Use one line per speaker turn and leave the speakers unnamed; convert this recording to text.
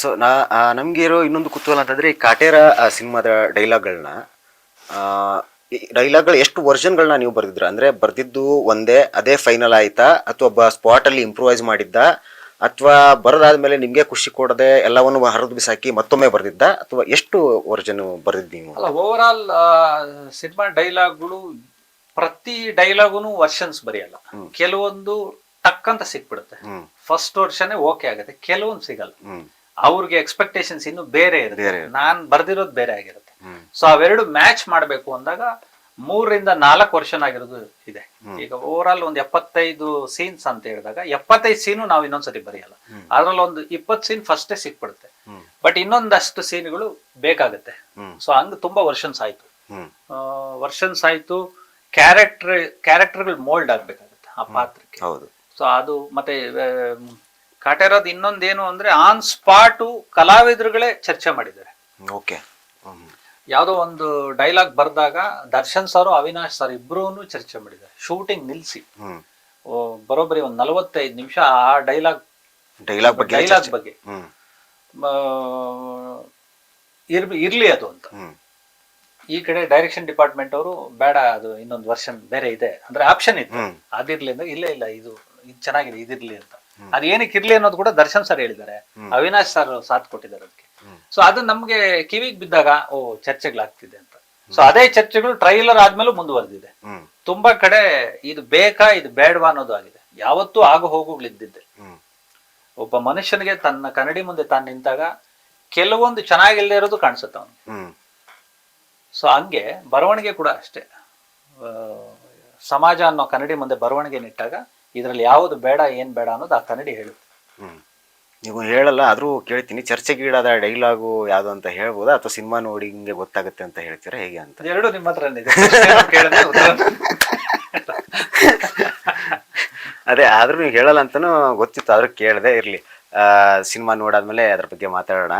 So ನಾ ನಮಗೆ ಇರೋ ಇನ್ನೊಂದು ಕುತೂಹಲ ಅಂತಂದರೆ ಈ ಕಾಟೇರ ಸಿನಿಮಾದ ಡೈಲಾಗ್ಗಳನ್ನ ಡೈಲಾಗ್ಗಳು ಎಷ್ಟು ವರ್ಷನ್ಗಳನ್ನ ನೀವು ಬರೆದಿದ್ರು? ಅಂದ್ರೆ ಬರೆದಿದ್ದು ಒಂದೇ ಅದೇ ಫೈನಲ್ ಆಯ್ತಾ? ಅಥವಾ ಒಬ್ಬ ಸ್ಪಾಟ್ ಅಲ್ಲಿ ಇಂಪ್ರೂವೈಸ್ ಮಾಡಿದ್ದ? ಅಥವಾ ಬರೋದಾದ್ಮೇಲೆ ನಿಮಗೆ ಖುಷಿ ಕೊಡದೆ ಎಲ್ಲವನ್ನು ಹರಿದು ಬಿಸಾಕಿ ಮತ್ತೊಮ್ಮೆ ಬರೆದಿದ್ದ? ಅಥವಾ ಎಷ್ಟು ವರ್ಜನ್ ಬರೆದಿದ್ದು ನೀವು?
ಅಲ್ಲ ಓವರ್ ಆಲ್ ಸಿನಿಮಾ ಡೈಲಾಗ್ಗಳು ಪ್ರತಿ ಡೈಲಾಗುನು ವರ್ಷನ್ಸ್ ಬರೆಯಲ್ಲ. ಕೆಲವೊಂದು ಟಕ್ ಅಂತ ಸಿಕ್ಬಿಡುತ್ತೆ ಫಸ್ಟ್ ವರ್ಷನೇ ಓಕೆ ಆಗುತ್ತೆ ಕೆಲವೊಂದು ಸಿಗಲ್ಲ. ಅವ್ರಿಗೆ ಎಕ್ಸ್ಪೆಕ್ಟೇಷನ್ಸ್ ಇನ್ನು ಬೇರೆ ಇರುತ್ತೆ. ನಾನ್ ಬರ್ದಿರೋದು ಬೇರೆ ಆಗಿರುತ್ತೆ. ಸೊ ಅವೆರಡು ಮ್ಯಾಚ್ ಮಾಡಬೇಕು ಅಂದಾಗ ಮೂರರಿಂದ ನಾಲ್ಕು ವರ್ಷನ್ ಆಗಿರೋದು ಇದೆ. ಈಗ ಓವರ್ ಆಲ್ ಒಂದು ಎಪ್ಪತ್ತೈದು ಸೀನ್ಸ್ ಅಂತ ಹೇಳಿದಾಗ ಎಪ್ಪತ್ತೈದು ಸೀನು ನಾವು ಇನ್ನೊಂದ್ಸತಿ ಬರೆಯಲ್ಲ. ಅದ್ರಲ್ಲಿ ಒಂದು ಇಪ್ಪತ್ತು ಸೀನ್ ಫಸ್ಟೇ ಸಿಕ್ಬಿಡುತ್ತೆ. ಬಟ್ ಇನ್ನೊಂದಷ್ಟು ಸೀನ್ಗಳು ಬೇಕಾಗುತ್ತೆ. ಸೊ ಹಂಗ ತುಂಬಾ ವರ್ಷನ್ಸ್ ಆಯ್ತು. ವರ್ಷನ್ಸ್ ಆಯ್ತು. ಕ್ಯಾರೆಕ್ಟರ್ ಕ್ಯಾರೆಕ್ಟರ್ಗಳು ಮೋಲ್ಡ್ ಆಗ್ಬೇಕಾಗುತ್ತೆ ಆ ಪಾತ್ರಕ್ಕೆ.
ಹೌದು.
ಸೊ ಅದು ಮತ್ತೆ ಕಾಟೇರೋದು ಇನ್ನೊಂದೇನು ಅಂದ್ರೆ ಆನ್ ಸ್ಪಾಟು ಕಲಾವಿದರುಗಳೇ ಚರ್ಚೆ ಮಾಡಿದ್ದಾರೆ.
ಓಕೆ.
ಯಾವುದೋ ಒಂದು ಡೈಲಾಗ್ ಬರ್ದಾಗ ದರ್ಶನ್ ಸರ್ ಅವಿನಾಶ್ ಸರ್ ಇಬ್ರು ಚರ್ಚೆ ಮಾಡಿದ್ದಾರೆ. ಶೂಟಿಂಗ್ ನಿಲ್ಸಿ. ಬರೋಬ್ಬರಿ ಒಂದು ನಲವತ್ತೈದು ನಿಮಿಷ ಆ ಡೈಲಾಗ್
ಡೈಲಾಗ್ ಬಗ್ಗೆ
ಡೈಲಾಗ್ ಬಗ್ಗೆ. ಇರ್ ಇರ್ಲಿ ಅದು ಅಂತ. ಈ ಕಡೆ ಡೈರೆಕ್ಷನ್ ಡಿಪಾರ್ಟ್ಮೆಂಟ್ ಅವರು ಬೇಡ ಅದು ಇನ್ನೊಂದು ವರ್ಷನ್ ಬೇರೆ ಇದೆ. ಅಂದ್ರೆ ಆಪ್ಷನ್ ಇತ್ತು. ಅದಿರ್ಲಿ ಅಂದ್ರೆ ಇಲ್ಲ ಇಲ್ಲ ಇದು ಇದು ಚೆನ್ನಾಗಿದೆ ಇದಿರ್ಲಿ ಅಂತ. ಅದು ಏನಕ್ಕೆ ಇರ್ಲಿ ಅನ್ನೋದು ಕೂಡ ದರ್ಶನ್ ಸರ್ ಹೇಳಿದ್ದಾರೆ. ಅವಿನಾಶ್ ಸರ್ ಸಾಥ್ ಕೊಟ್ಟಿದ್ದಾರೆ ಅದಕ್ಕೆ. ಸೊ ಅದು ನಮ್ಗೆ ಕಿವಿಗೆ ಬಿದ್ದಾಗ ಓ ಚರ್ಚೆಗಳಾಗ್ತಿದೆ ಅಂತ. ಸೊ ಅದೇ ಚರ್ಚೆಗಳು ಟ್ರೈಲರ್ ಆದ್ಮೇಲೆ ಮುಂದುವರೆದಿದೆ. ತುಂಬಾ ಕಡೆ ಇದು ಬೇಕಾ ಇದು ಬೇಡವಾ ಅನ್ನೋದು ಆಗಿದೆ. ಯಾವತ್ತೂ ಆಗು ಹೋಗುಗಳಿದ್ದಿದ್ದೆ ಒಬ್ಬ ಮನುಷ್ಯನಿಗೆ ತನ್ನ ಕನ್ನಡಿ ಮುಂದೆ ತಾನು ನಿಂತಾಗ ಕೆಲವೊಂದು ಚೆನ್ನಾಗಿಲ್ಲದೆ ಇರೋದು ಕಾಣಿಸುತ್ತೆ
ಅವನು
ಸೊ ಹಂಗೆ ಬರವಣಿಗೆ ಕೂಡ ಅಷ್ಟೇ. ಸಮಾಜ ಅನ್ನೋ ಕನ್ನಡಿ ಮುಂದೆ ಬರವಣಿಗೆ ನಿಟ್ಟಾಗ ಇದರಲ್ಲಿ ಯಾವುದು ಬೇಡ ಏನು ಬೇಡ ಅನ್ನೋದು ಆ ಕನ್ನಡಿ ಹೇಳುತ್ತೆ.
ನೀವು ಹೇಳಲ್ಲ ಆದರೂ ಕೇಳ್ತೀನಿ. ಚರ್ಚೆಗೀಡಾದ ಡೈಲಾಗು ಯಾವುದು ಅಂತ ಹೇಳ್ಬೋದಾ? ಅಥವಾ ಸಿನಿಮಾ ನೋಡಿ ಹಿಂಗೆ ಗೊತ್ತಾಗುತ್ತೆ ಅಂತ ಹೇಳ್ತೀರಾ? ಹೇಗೆ ಅಂತ?
ಎರಡು ನಿಮ್ಮ ಹತ್ರ
ಅದೇ ಆದ್ರೂ ನೀವು ಹೇಳಲ್ಲ ಅಂತಾನು ಗೊತ್ತಿತ್ತು ಆದ್ರೂ ಕೇಳದೆ ಇರ್ಲಿ. ಆ ಸಿನಿಮಾ ನೋಡಾದ್ಮೇಲೆ ಅದ್ರ ಬಗ್ಗೆ ಮಾತಾಡೋಣ.